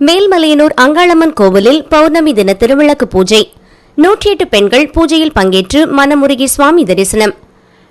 மேல்மலையனூர் அங்காளம்மன் கோவிலில் பௌர்ணமி தின திருவிளக்கு பூஜை. நூற்றி எட்டு பெண்கள் பூஜையில் பங்கேற்று மனமுருகி சுவாமி தரிசனம்.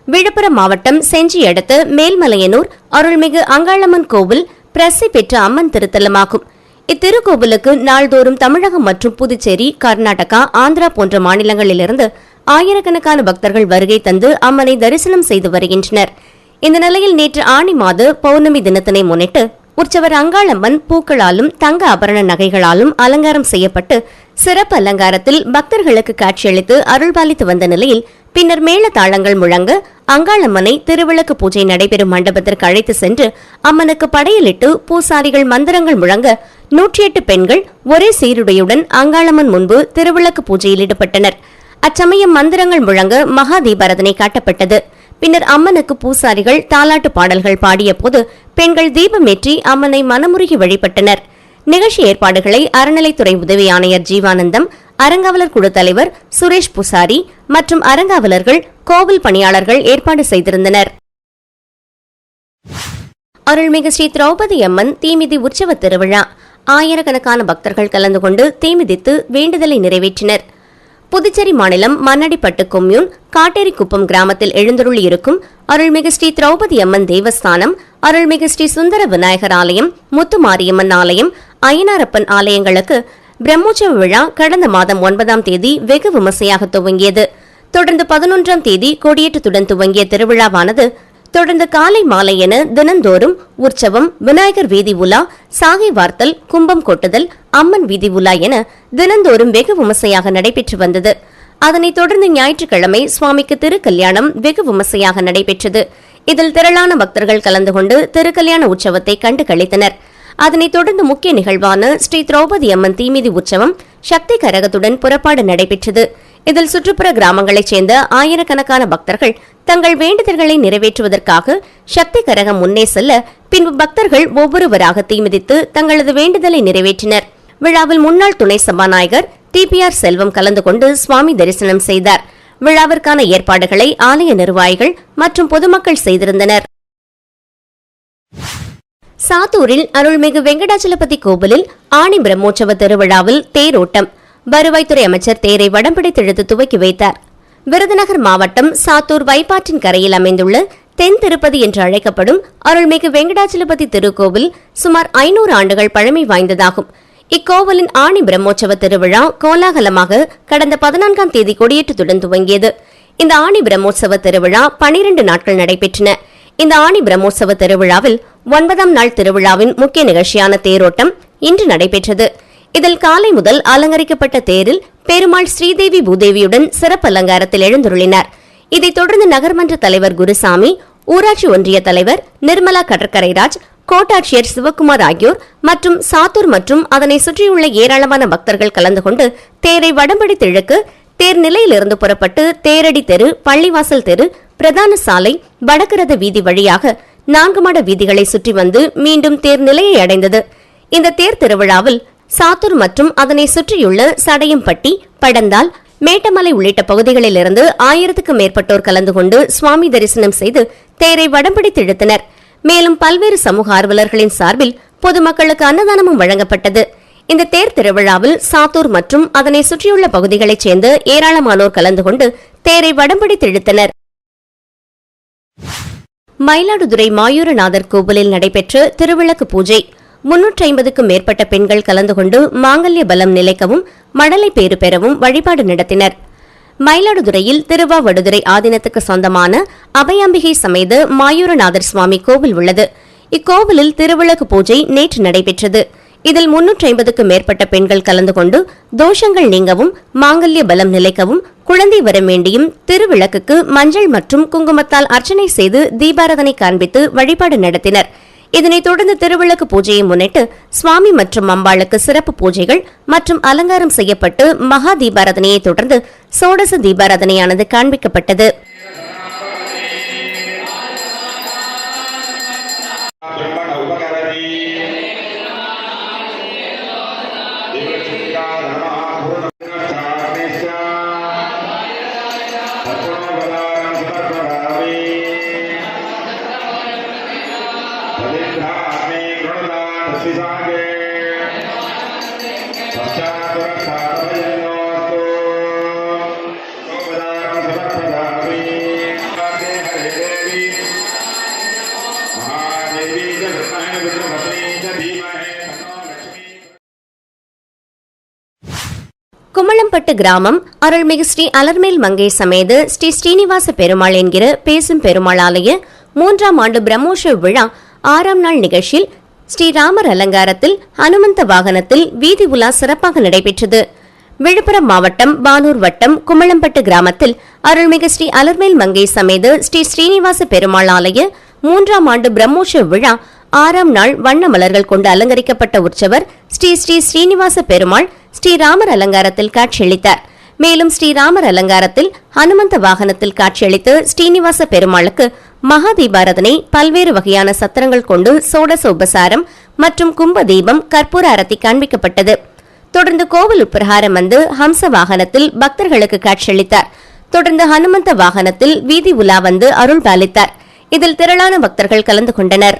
விழுப்புரம் மாவட்டம் செஞ்சி அடுத்த மேல்மலையனூர் அருள்மிகு அங்காளம்மன் கோவில் பிரசி பெற்ற அம்மன் திருத்தலமாகும். இத்திருக்கோவிலுக்கு நாள்தோறும் தமிழகம் மற்றும் புதுச்சேரி கர்நாடகா ஆந்திரா போன்ற மாநிலங்களிலிருந்து ஆயிரக்கணக்கான பக்தர்கள் வருகை தந்து அம்மனை தரிசனம் செய்து வருகின்றனர். இந்த நிலையில் நேற்று ஆணி மாத பௌர்ணமி தினத்தினை முன்னிட்டு உற்சவர் அங்காளம்மன் பூக்களாலும் தங்க ஆபரண நகைகளாலும் அலங்காரம் செய்யப்பட்டு சிறப்பு அலங்காரத்தில் பக்தர்களுக்கு காட்சியளித்து அருள்பாலித்து வந்த நிலையில் பின்னர் மேள தாளங்கள் முழங்க அங்காளம்மனை திருவிளக்கு பூஜை நடைபெறும் மண்டபத்திற்கு அழைத்து சென்று அம்மனுக்கு படையலிட்டு பூசாரிகள் மந்திரங்கள் முழங்க நூற்றி எட்டு பெண்கள் ஒரே சீருடையுடன் அங்காளம்மன் முன்பு திருவிளக்கு பூஜையில் ஈடுபட்டனர். அச்சமயம் மந்திரங்கள் முழங்க மகா தீபாரதனை காட்டப்பட்டது. பின்னர் அம்மனுக்கு பூசாரிகள் தாலாட்டு பாடல்கள் பாடிய போது பெண்கள் தீபமேற்றி அம்மனை மனமுருகி வழிபட்டனர். நிகழ்ச்சி ஏற்பாடுகளை அறநிலைத்துறை உதவி ஆணையர் ஜீவானந்தம் அறங்காவலர் குழு தலைவர் சுரேஷ் பூசாரி மற்றும் அறங்காவலர்கள் கோவில் பணியாளர்கள் ஏற்பாடு செய்திருந்தனர். அருள்மிகு ஸ்ரீ திரௌபதி அம்மன் தீமிதி உற்சவ திருவிழா. ஆயிரக்கணக்கான பக்தர்கள் கலந்து கொண்டு தீமிதித்து வேண்டுதலை நிறைவேற்றினர். புதுச்சேரி மாநிலம் மண்ணடிப்பட்டு கொம்யூன் காட்டேரிக்குப்பம் கிராமத்தில் எழுந்தருளி இருக்கும் அருள்மிகு ஸ்ரீ திரௌபதி அம்மன் தேவஸ்தானம் அருள்மிகு ஸ்ரீ சுந்தர விநாயகர் ஆலயம் முத்துமாரியம்மன் ஆலயம் அய்யனாரப்பன் ஆலயங்களுக்கு பிரம்மோற்சவ விழா கடந்த மாதம் ஒன்பதாம் தேதி வெகு விமர்சையாக துவங்கியது. தொடர்ந்து பதினொன்றாம் தேதி கொடியேற்றத்துடன் துவங்கிய திருவிழாவானது தொடர்ந்து காலை மாலை என தினந்தோறும் உற்சவம் விநாயகர் வீதி உலா சாகை வார்த்தல் கும்பம் கொட்டுதல் அம்மன் வீதி உலா என தினந்தோறும் வெகு விமர்சையாக நடைபெற்று வந்தது. அதனைத் தொடர்ந்து ஞாயிற்றுக்கிழமை சுவாமிக்கு திருக்கல்யாணம் வெகு விமர்சையாக நடைபெற்றது. இதில் திரளான பக்தர்கள் கலந்து கொண்டு திருக்கல்யாண உற்சவத்தை கண்டு கழித்தனர் அதனைத் தொடர்ந்து முக்கிய நிகழ்வான ஸ்ரீ திரௌபதி அம்மன் தீமிதி உற்சவம் சக்தி கரகத்துடன் புறப்பாடு நடைபெற்றது. இதில் சுற்றுப்புற கிராமங்களைச் சேர்ந்த ஆயிரக்கணக்கான பக்தர்கள் தங்கள் வேண்டுதல்களை நிறைவேற்றுவதற்காக சக்தி கரகம் முன்னே செல்ல பின்பு பக்தர்கள் ஒவ்வொருவராக தீமிதித்து தங்களது வேண்டுதலை நிறைவேற்றினர். விழாவில் முன்னாள் துணை சபாநாயகர் டிபிஆர் செல்வம் கலந்து கொண்டு சுவாமி தரிசனம் செய்தார். விழாவிற்கான ஏற்பாடுகளை ஆலய நிர்வாகிகள் மற்றும் பொதுமக்கள் செய்திருந்தனர். சாத்தூரில் அருள்மிகு வெங்கடாச்சலபதி கோவிலில் ஆணி பிரம்மோற்சவ திருவிழாவில் தேரோட்டம். வருவாய்த்துறை அமைச்சர் தேரை வடம்பிடி இழுத்து துவக்கி வைத்தார். விருதுநகர் மாவட்டம் சாத்தூர் வைப்பாற்றின் கரையில் அமைந்துள்ள தென் திருப்பதி என்று அழைக்கப்படும் அருள்மிகு வெங்கடாச்சலபதி திருக்கோவில் சுமார் ஐநூறு ஆண்டுகள் பழமை வாய்ந்ததாகும். இக்கோவிலின் ஆணி பிரம்மோற்சவ திருவிழா கோலாகலமாக கடந்த பதினான்காம் தேதி கொடியேற்றத்துடன் துவங்கியது. இந்த ஆணி பிரம்மோற்சவ திருவிழா பனிரெண்டு நாட்கள் நடைபெற்றன. இந்த ஆணி பிரம்மோற்சவ திருவிழாவில் ஒன்பதாம் நாள் திருவிழாவின் முக்கிய நிகழ்ச்சியான தேரோட்டம் இன்று நடைபெற்றது. இதில் காலை முதல் அலங்கரிக்கப்பட்ட தேரில் பெருமாள் ஸ்ரீதேவி பூதேவியுடன் சிறப்பு அலங்காரத்தில் எழுந்துருளினார். இதைத் தொடர்ந்து நகர்மன்ற தலைவர் குருசாமி ஊராட்சி ஒன்றிய தலைவர் நிர்மலா கடற்கரைராஜ் கோட்டாட்சியர் சிவக்குமார் ஆகியோர் மற்றும் சாத்தூர் மற்றும் அதனை சுற்றியுள்ள ஏராளமான பக்தர்கள் கலந்து கொண்டு தேரை வடம்படி திழக்கு தேர் நிலையிலிருந்து புறப்பட்டு தேரடி தெரு பள்ளிவாசல் தெரு பிரதான சாலை வடக்கு வீதி வழியாக நான்கு மாட வீதிகளை சுற்றி வந்து மீண்டும் தேர் நிலையை அடைந்தது. இந்த தேர் திருவிழாவில் சாத்தூர் மற்றும் அதனை சுற்றியுள்ள சடையம்பட்டி படந்தால் மேட்டமலை உள்ளிட்ட பகுதிகளிலிருந்து ஆயிரத்துக்கு மேற்பட்டோர் கலந்து கொண்டு சுவாமி தரிசனம் செய்து தேரை வடம்பிடித்து இழுத்தனர் மேலும் பல்வேறு சமூக ஆர்வலர்களின் சார்பில் பொதுமக்களுக்கு அன்னதானமும் வழங்கப்பட்டது. இந்த தேர் திருவிழாவில் சாத்தூர் மற்றும் அதனை சுற்றியுள்ள பகுதிகளைச் சேர்ந்த ஏராளமானோர் கலந்து கொண்டு தேரை வடம்பிடித்து இழுத்தனர் மயிலாடுதுறை மாயூரநாதர் கோவிலில் நடைபெற்ற திருவிளக்கு பூஜை முன்னூற்றி ஐம்பதுக்கும் மேற்பட்ட பெண்கள் கலந்து கொண்டு மாங்கல்ய பலம் நிலைக்கவும் மடலை பேறு பெறவும் வழிபாடு நடத்தினர். மயிலாடுதுறையில் திருவாவடுதுறை ஆதீனத்துக்கு சொந்தமான அபயாம்பிகை சமேத மாயூரநாதர் சுவாமி கோவில் உள்ளது. இக்கோவிலில் திருவிளக்கு பூஜை நேற்று நடைபெற்றது. இதில் முன்னூற்றி ஐம்பதுக்கும் மேற்பட்ட பெண்கள் கலந்து கொண்டு தோஷங்கள் நீங்கவும் மாங்கல்ய பலம் நிலைக்கவும் குழந்தை வர வேண்டியும் திருவிளக்குக்கு மஞ்சள் மற்றும் குங்குமத்தால் அர்ச்சனை செய்து தீபாரதனை காண்பித்து வழிபாடு நடத்தினர். இதனைத் தொடர்ந்து திருவிளக்கு பூஜையை முன்னிட்டு சுவாமி மற்றும் அம்பாளுக்கு சிறப்பு பூஜைகள் மற்றும் அலங்காரம் செய்யப்பட்டு மகா தீபாராதனையை தொடர்ந்து சோடச தீபாராதனையானது காண்பிக்கப்பட்டது. குமளம்பட்டு கிராமம் அருள்மிகு ஸ்ரீ அலர்மேல் மங்கே சமேது ஸ்ரீ ஸ்ரீனிவாச பெருமாள் என்கிற பேசும் பெருமாள் ஆலய மூன்றாம் ஆண்டு பிரம்மோஷ விழா ஆறாம் நாள் நிகழ்ச்சியில் ஸ்ரீராமர் அலங்காரத்தில் ஹனுமந்த வாகனத்தில் வீதி உலா சிறப்பாக நடைபெற்றது. விழுப்புரம் மாவட்டம் பானூர் வட்டம் குமளம்பட்டு கிராமத்தில் அருள்மிகு ஸ்ரீ அலர்மேல் மங்கை சமேத ஸ்ரீ ஸ்ரீனிவாச பெருமாள் ஆலய மூன்றாம் ஆண்டு பிரம்மோற்சவ விழா ஆறாம் நாள் வண்ண மலர்கள் கொண்டு அலங்கரிக்கப்பட்ட உற்சவர் ஸ்ரீ ஸ்ரீ ஸ்ரீனிவாச பெருமாள் ஸ்ரீராமர் அலங்காரத்தில் காட்சியளித்தார். மேலும் ஸ்ரீராமர் அலங்காரத்தில் ஹனுமந்த வாகனத்தில் காட்சியளித்து ஸ்ரீனிவாச பெருமாளுக்கு மகா தீபாரதனை பல்வேறு வகையான சத்திரங்கள் கொண்டு சோடச உபசாரம் மற்றும் கும்ப தீபம் கற்பூர அரத்தி காண்பிக்கப்பட்டது. தொடர்ந்து கோவில் உப்பிரகாரம் வந்து ஹம்ச வாகனத்தில் பக்தர்களுக்கு காட்சியளித்தார். தொடர்ந்து ஹனுமந்த வாகனத்தில் வீதி உலா வந்து அருள் பாலித்தார். இதில் திரளான பக்தர்கள் கலந்து கொண்டனர்.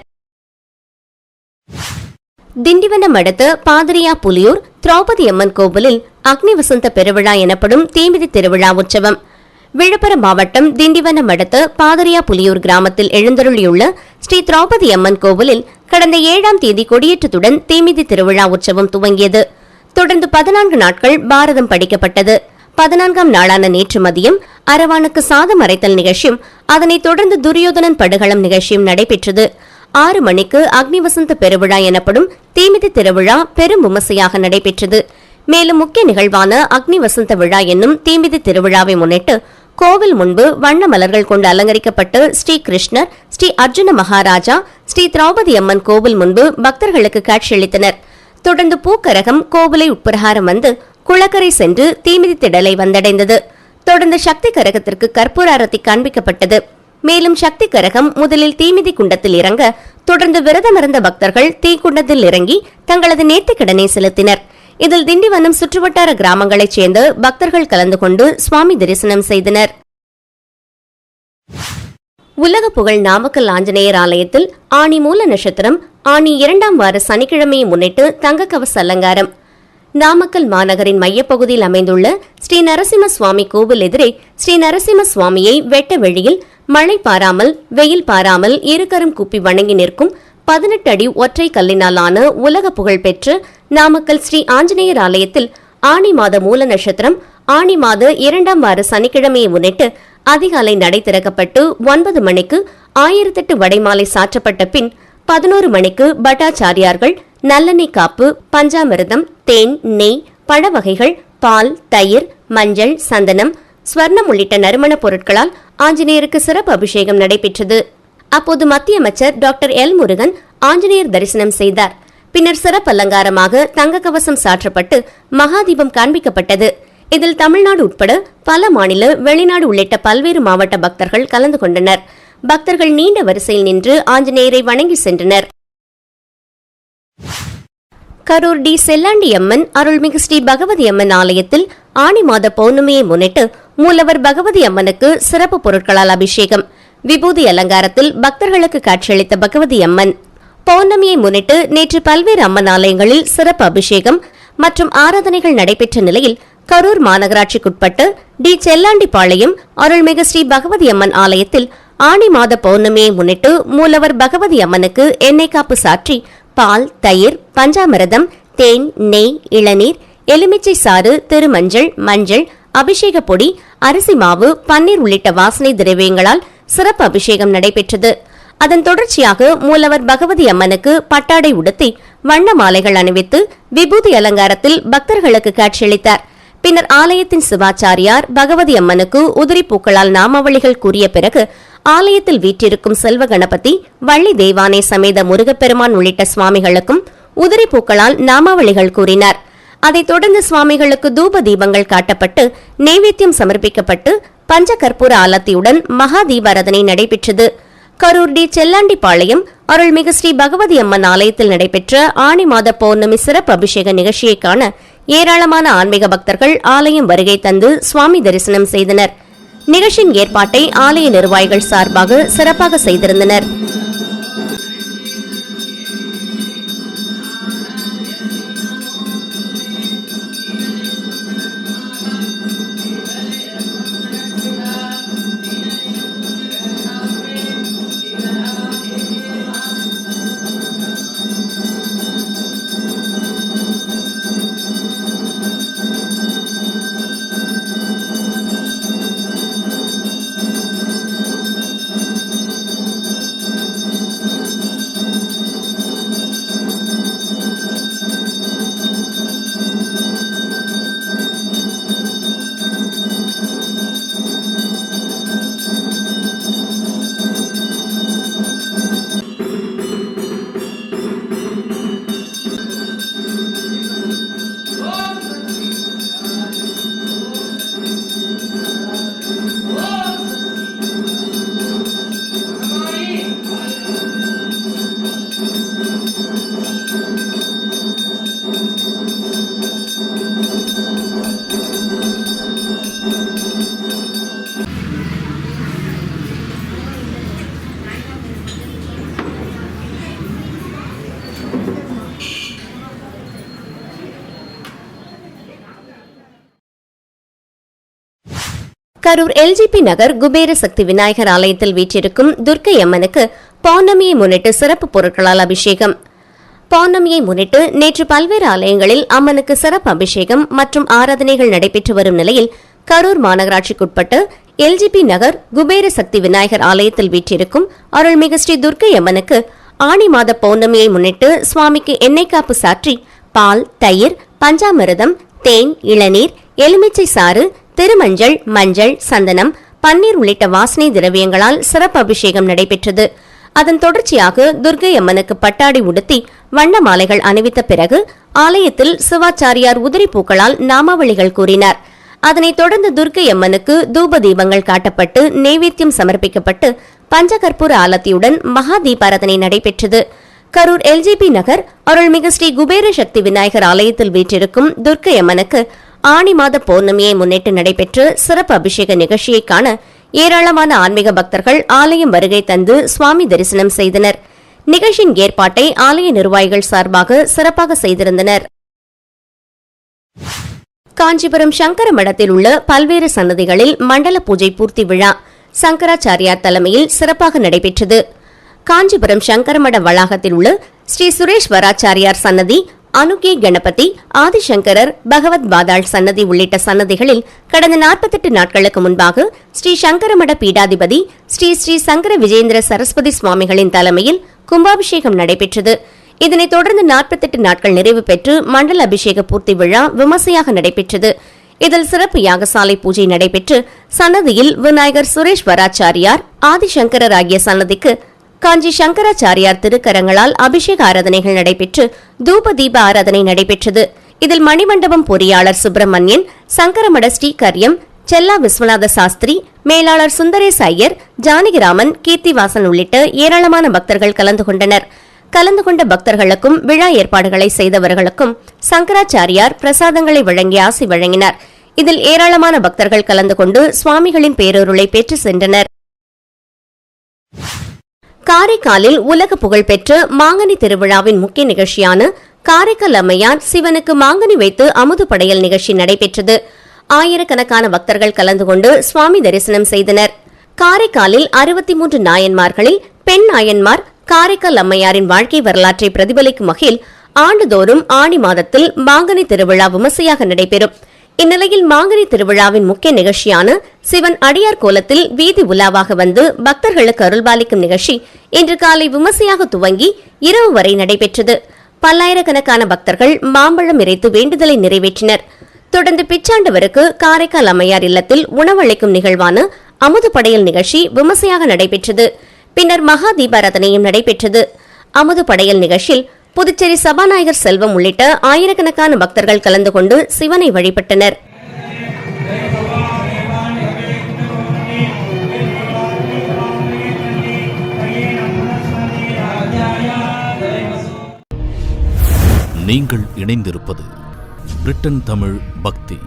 திண்டிவனம் அடுத்த பாதிரியா புலியூர் திரௌபதி அம்மன் கோவிலில் அக்னி வசந்த பெருவிழா எனப்படும் தீமிதி திருவிழா உற்சவம். விழுப்புரம் மாவட்டம் திண்டிவனம் அடுத்த பாதிரியா புலியூர் கிராமத்தில் எழுந்தருளியுள்ள ஸ்ரீ திரௌபதி அம்மன் கோவிலில் கடந்த ஏழாம் தேதி கொடியேற்றத்துடன் தீமிதி திருவிழா உற்சவம் துவங்கியது. தொடர்ந்து பதினான்கு நாட்கள் பாரதம் படிக்கப்பட்டது. பதினான்காம் நாளான நேற்று மதியம் அரவானுக்கு சாதம் அரைத்தல் நிகழ்ச்சியும் அதனைத் தொடர்ந்து துரியோதனன் படுகளம் நிகழ்ச்சியும் நடைபெற்றது. ஆறு மணிக்கு அக்னி வசந்த பெருவிழா எனப்படும் தீமிதி திருவிழா பெரும் விமர்சையாக நடைபெற்றது. மேலும் முக்கிய நிகழ்வான அக்னி வசந்த விழா என்னும் தீமிதி திருவிழாவை முன்னிட்டு கோவில் முன்பு வண்ண மலர்கள் கொண்டு அலங்கரிக்கப்பட்டு ஸ்ரீ கிருஷ்ணர் ஸ்ரீ அர்ஜுன மகாராஜா ஸ்ரீ திரௌபதி அம்மன் கோவில் முன்பு பக்தர்களுக்கு காட்சியளித்தனர் தொடர்ந்து பூக்கரகம் கோவிலை உட்பிரகாரம் வந்து குளக்கரை சென்று தீமிதி திடலை வந்தடைந்தது. தொடர்ந்து சக்தி கரகத்திற்கு கற்பூர அரத்தி காண்பிக்கப்பட்டது. மேலும் சக்தி கரகம் முதலில் தீமிதி குண்டத்தில் இறங்க தொடர்ந்து விரதமிருந்த பக்தர்கள் தீக்குண்டத்தில் இறங்கி தங்களது நேர்த்திக்கடனை செலுத்தினர். இதில் திண்டிவனம் சுற்றுவட்டார கிராமங்களைச் சேர்ந்த பக்தர்கள் கலந்து கொண்டு சுவாமி தரிசனம் செய்தனர். உலக புகழ் நாமக்கல் ஆஞ்சநேயர் ஆலயத்தில் ஆணி மூல நட்சத்திரம் ஆணி இரண்டாம் வார சனிக்கிழமையை முன்னிட்டு தங்க கவச அலங்காரம். நாமக்கல் மாநகரின் மையப்பகுதியில் அமைந்துள்ள ஸ்ரீ நரசிம்ம சுவாமி கோவில் எதிரே ஸ்ரீ நரசிம்ம சுவாமியை வெட்ட வெளியில் மழை பாராமல் வெயில் பாராமல் இருகரம் கூப்பி வணங்கி நிற்கும் பதினெட்டு அடி ஒற்றை கல்லினாலான உலக புகழ்பெற்ற நாமக்கல் ஸ்ரீ ஆஞ்சநேயர் ஆலயத்தில் ஆணி மாத மூல நட்சத்திரம் ஆணி மாத இரண்டாம் வார சனிக்கிழமையை முன்னிட்டு அதிகாலை நடை திறக்கப்பட்டு ஒன்பது மணிக்கு ஆயிரத்தெட்டு வடைமாலை சாற்றப்பட்ட பின் பதினோரு மணிக்கு பட்டாச்சாரியார்கள் நல்லெண்ணெய் காப்பு பஞ்சாமிர்தம் தேன் நெய் பழ வகைகள் பால் தயிர் மஞ்சள் சந்தனம் ஸ்வர்ணம் உள்ளிட்ட நறுமணப் பொருட்களால் ஆஞ்சநேயருக்கு சிறப்பு அபிஷேகம் நடைபெற்றது. அப்போது மத்திய அமைச்சர் டாக்டர் எல் முருகன் ஆஞ்சநேயர் தரிசனம் செய்தார். பின்னர் சிறப்பு அலங்காரமாக தங்க கவசம் சாற்றப்பட்டு மகாதீபம் காண்பிக்கப்பட்டது. இதில் தமிழ்நாடு உட்பட பல மாநில வெளிநாடு உள்ளிட்ட பல்வேறு மாவட்ட பக்தர்கள் கலந்து கொண்டனர். பக்தர்கள் நீண்ட வரிசையில் நின்று ஆஞ்சநேயரை வணங்கி சென்றனர். கரூர் டி செல்லாண்டி அம்மன் அருள்மிகு ஸ்ரீ பகவதி அம்மன் ஆலயத்தில் ஆணி மாத பௌர்ணமியை முன்னிட்டு மூலவர் பகவதி அம்மனுக்கு சிறப்பு பொருட்களால் அபிஷேகம். விபூதி அலங்காரத்தில் பக்தர்களுக்கு காட்சியளித்த பகவதி அம்மன். பௌர்ணமியை முன்னிட்டு நேற்று பல்வேறு அம்மன் ஆலயங்களில் சிறப்பு அபிஷேகம் மற்றும் ஆராதனைகள் நடைபெற்ற நிலையில் கரூர் மாநகராட்சிக்குட்பட்டு டி செல்லாண்டிப்பாளையம் அருள்மிகு ஸ்ரீ பகவதி அம்மன் ஆலயத்தில் ஆணி மாத பௌர்ணமியை முன்னிட்டு மூலவர் பகவதி அம்மனுக்கு எண்ணெய் காப்பு சாற்றி பால் தயிர் பஞ்சாமிரதம் தேன் நெய் இளநீர் எலுமிச்சை சாறு திருமஞ்சள் மஞ்சள் அபிஷேக பொடி அரிசி மாவு பன்னீர் உள்ளிட்ட வாசனை திரவியங்களால் சிறப்பு அபிஷேகம் நடைபெற்றது. அதன் தொடர்ச்சியாக மூலவர் பகவதி அம்மனுக்கு பட்டாடை உடுத்தி வண்ண மாலைகள் அணிவித்து விபூதி அலங்காரத்தில் பக்தர்களுக்கு காட்சியளித்தார். பின்னர் ஆலயத்தின் சிவாச்சாரியார் பகவதி அம்மனுக்கு உதிரி பூக்களால் நாமாவளிகள் கூறிய பிறகு ஆலயத்தில் வீற்றிருக்கும் செல்வ கணபதி வள்ளி தெய்வானை சமேத முருகப்பெருமான் உள்ளிட்ட சுவாமிகளுக்கும் உதிரி பூக்களால் நாமாவளிகள் கூறினார். அதைத் தொடர்ந்து சுவாமிகளுக்கு தூப தீபங்கள் காட்டப்பட்டு நைவேத்தியம் சமர்ப்பிக்கப்பட்டு பஞ்ச கற்பூர ஆலத்தியுடன் மகா தீபாரதனை நடைபெற்றது. கரூர் டி செல்லாண்டிப்பாளையம் அருள்மிகு ஸ்ரீ பகவதி அம்மன் ஆலயத்தில் நடைபெற்ற ஆணி மாத பௌர்ணமி சிறப்பு அபிஷேக நிகழ்ச்சியை காண ஏராளமான ஆன்மீக பக்தர்கள் ஆலயம் வருகை தந்து சுவாமி தரிசனம் செய்தனர். நிகழ்ச்சியின் ஏற்பாட்டை ஆலய நிர்வாகிகள் சார்பாக சிறப்பாக செய்திருந்தனர். கரூர் எல்ஜிபி நகர் குபேர சக்தி விநாயகர் ஆலயத்தில் வீற்றிருக்கும் துர்க்கை அம்மனுக்கு பௌர்ணமியை முன்னிட்டு சிறப்பு பொருட்களால் அபிஷேகம். பௌர்ணமியை முன்னிட்டு நேற்று பல்வேறு ஆலயங்களில் அம்மனுக்கு சிறப்பு அபிஷேகம் மற்றும் ஆராதனைகள் நடைபெற்று வரும் நிலையில் கரூர் மாநகராட்சிக்குட்பட்ட எல்ஜிபி நகர் குபேர சக்தி விநாயகர் ஆலயத்தில் வீற்றிருக்கும் அருள்மிகு ஸ்ரீ துர்க்கை அம்மனுக்கு ஆணி மாத பௌர்ணமியை முன்னிட்டு சுவாமிக்கு எண்ணெய் காப்பு சாற்றி பால் தயிர் பஞ்சாமிரதம் தேன் இளநீர் எலுமிச்சை சாறு திருமஞ்சள் மஞ்சள் சந்தனம் பன்னீர் உள்ளிட்ட வாசனை திரவியங்களால் சிறப்பு அபிஷேகம் நடைபெற்றது. அதன் தொடர்ச்சியாக துர்கை அம்மனுக்கு பட்டாடி உடுத்தி வண்ண மாலைகள் அணிவித்த பிறகு ஆலயத்தில் சிவாச்சாரியார் உதிரி பூக்களால் நாமாவளிகள் கூறினார். அதனைத் தொடர்ந்து துர்க்கை அம்மனுக்கு தூப தீபங்கள் காட்டப்பட்டு நெய்வேத்தியம் சமர்ப்பிக்கப்பட்டு பஞ்சகற்பூர ஆலத்தியுடன் மகா தீபாரதனை நடைபெற்றது. கரூர் எல்ஜிபி நகர் அருள்மிகு ஸ்ரீ குபேர சக்தி விநாயகர் ஆலயத்தில் வீற்றிருக்கும் துர்க்கை அம்மனுக்கு ஆணி மாத பௌர்ணமியை முன்னிட்டு நடைபெற்ற சிறப்பு அபிஷேக நிகழ்ச்சியை காண ஏராளமான ஆன்மீக பக்தர்கள் ஆலயம் வருகை தந்து சுவாமி தரிசனம் செய்தனர். நிகழ்ச்சியின் ஏற்பாட்டை ஆலய நிர்வாகிகள் சார்பாக சிறப்பாக செய்திருந்தனர். காஞ்சிபுரம் சங்கர மடத்தில் உள்ள பல்வேறு சன்னதிகளில் மண்டல பூஜை பூர்த்தி விழா சங்கராச்சாரியார் தலைமையில் சிறப்பாக நடைபெற்றது. காஞ்சிபுரம் சங்கரமட வளாகத்தில் உள்ள ஸ்ரீ சுரேஸ்வராச்சாரியார் சன்னதி அனுகே கணபதி ஆதிசங்கரர் பகவத் பாதாள் சன்னதி உள்ளிட்ட சன்னதிகளில் கடந்த 48 நாட்களுக்கு முன்பாக ஸ்ரீ சங்கரமட பீடாதிபதி ஸ்ரீ ஸ்ரீ சங்கர விஜேந்திர சரஸ்வதி சுவாமிகளின் தலைமையில் கும்பாபிஷேகம் நடைபெற்றது. இதனைத் தொடர்ந்து 48 நாட்கள் நிறைவு பெற்று மண்டல அபிஷேக பூர்த்தி விழா விமர்சையாக நடைபெற்றது. இதில் சிறப்பு யாகசாலை பூஜை நடைபெற்று சன்னதியில் விநாயகர் சுரேஷ் வராச்சாரியார் ஆதிசங்கரர் ஆகிய சன்னதிக்கு காஞ்சி சங்கராச்சாரியார் திருக்கரங்களால் அபிஷேக ஆராதனைகள் நடைபெற்று தூப தீப ஆராதனை நடைபெற்றது. இதில் மணிமண்டபம் பொறியாளர் சுப்பிரமணியன் சங்கரமட ஸ்ரீகரியம் செல்லா விஸ்வநாத சாஸ்திரி மேலாளர் சுந்தரேஸ் ஐயர் ஜானகிராமன் கீர்த்திவாசன் உள்ளிட்ட ஏராளமான பக்தர்கள் கலந்து கொண்டனர். கலந்து கொண்ட பக்தர்களுக்கும் விழா ஏற்பாடுகளை செய்தவர்களுக்கும் சங்கராச்சாரியார் பிரசாதங்களை வழங்கி ஆசி வழங்கினார். இதில் ஏராளமான பக்தர்கள் கலந்து கொண்டு சுவாமிகளின் பேரொருளை பெற்று சென்றனர். காரைக்காலில் உலக புகழ்பெற்ற மாங்கனி திருவிழாவின் முக்கிய நிகழ்ச்சியான காரைக்கால் அம்மையார் சிவனுக்கு மாங்கனி வைத்து அமுது படையல் நிகழ்ச்சி நடைபெற்றது. ஆயிரக்கணக்கான பக்தர்கள் கலந்து கொண்டு சுவாமி தரிசனம் செய்தனர். காரைக்காலில் அறுபத்தி மூன்று நாயன்மார்களில் பெண் நாயன்மார் காரைக்கால் அம்மையாரின் வாழ்க்கை வரலாற்றை பிரதிபலிக்கும் வகையில் ஆண்டுதோறும் ஆணி மாதத்தில் மாங்கனி திருவிழா விமர்சையாக நடைபெறும். இந்நிலையில் மாங்கனி திருவிழாவின் முக்கிய நிகழ்ச்சியான சிவன் அடியார் கோலத்தில் வீதி உலாவாக வந்து பக்தர்களுக்கு அருள்பாலிக்கும் நிகழ்ச்சி இன்று காலை விமர்சையாக துவங்கி இரவு வரை நடைபெற்றது. பல்லாயிரக்கணக்கான பக்தர்கள் மாம்பழம் இறைத்து வேண்டுதலை நிறைவேற்றினர். தொடர்ந்து பிச்சாண்டவருக்கு காரைக்கால் அம்மையார் இல்லத்தில் உணவளிக்கும் நிகழ்வான அமுதுபடையல் நிகழ்ச்சி விமர்சையாக நடைபெற்றது. பின்னர் மகா தீபாராதனையும் நடைபெற்றது அமுதுபடையல் நிகழ்ச்சியில் புதுச்சேரி சபாநாயகர் செல்வம் உள்ளிட்ட ஆயிரக்கணக்கான பக்தர்கள் கலந்து கொண்டு சிவனை வழிபட்டனர். நீங்கள் இணைந்திருப்பது பிரிட்டன் தமிழ் பக்தி.